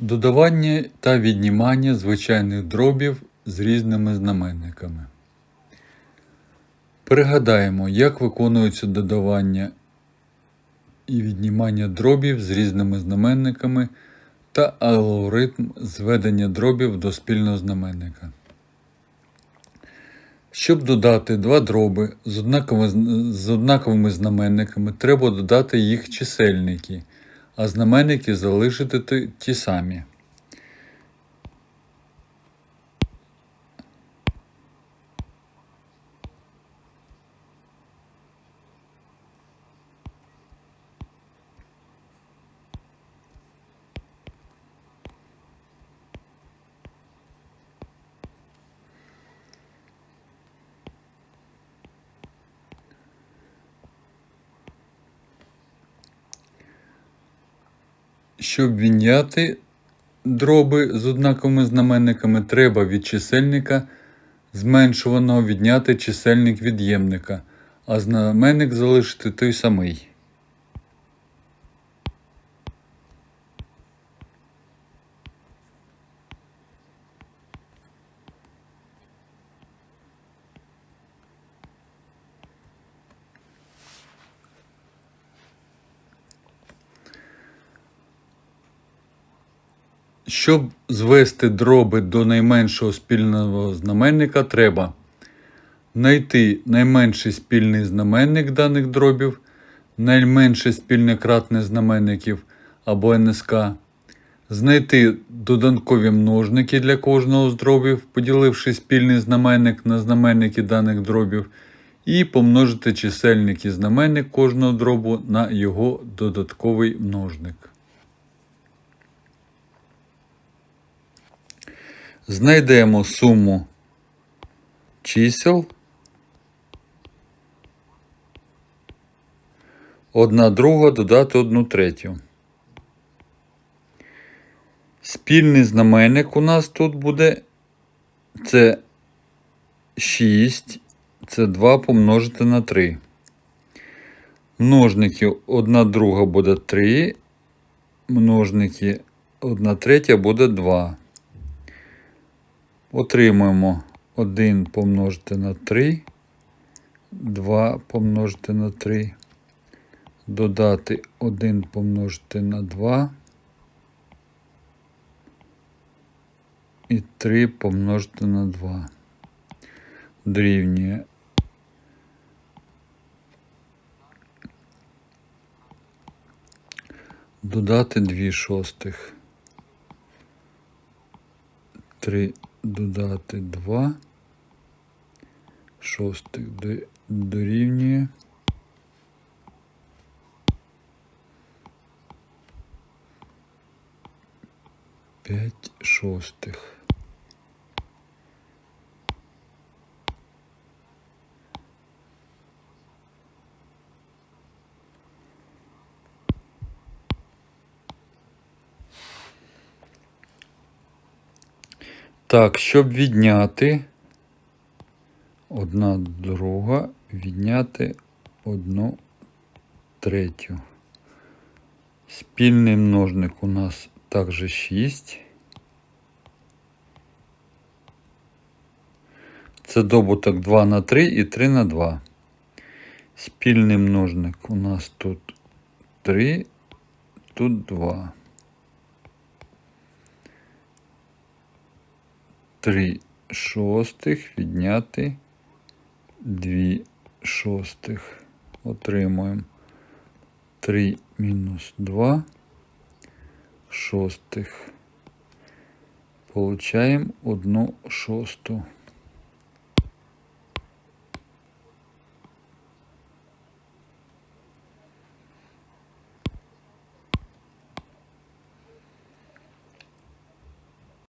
Додавання та віднімання звичайних дробів з різними знаменниками. Пригадаємо, як виконується додавання і віднімання дробів з різними знаменниками та алгоритм зведення дробів до спільного знаменника. Щоб додати два дроби з однаковими знаменниками, треба додати їх чисельники, а знаменники залишити ті- самі. Щоб відняти дроби з однаковими знаменниками, треба від чисельника зменшуваного відняти чисельник від'ємника, а знаменник залишити той самий. Щоб звести дроби до найменшого спільного знаменника, треба знайти найменший спільний знаменник даних дробів, найменше спільне кратне знаменників або НСК, знайти додаткові множники для кожного з дробів, поділивши спільний знаменник на знаменники даних дробів, і помножити чисельник і знаменник кожного дробу на його додатковий множник. Знайдемо суму чисел. Одна друга додати одну третю. Спільний знаменник у нас тут буде це 6, це 2 помножити на 3. Множники 1 друга буде 3, множники 1 третя буде 2. Отримуємо 1 помножити на 3, 2 помножити на 3, додати 1 помножити на 2 і 3 помножити на 2. Дорівнює додати 2 шостих. 3 додати 2 шостих дорівнює п'ять шостих. Так, щоб відняти одна друга, відняти одну третю. Спільний множник у нас також 6. Це добуток 2 на 3 і 3 на 2. Спільний множник у нас тут 3, тут 2. 3 шостих відняти 2 шостих. Отримуємо 3 мінус 2 шостих. Получаємо 1 шосту.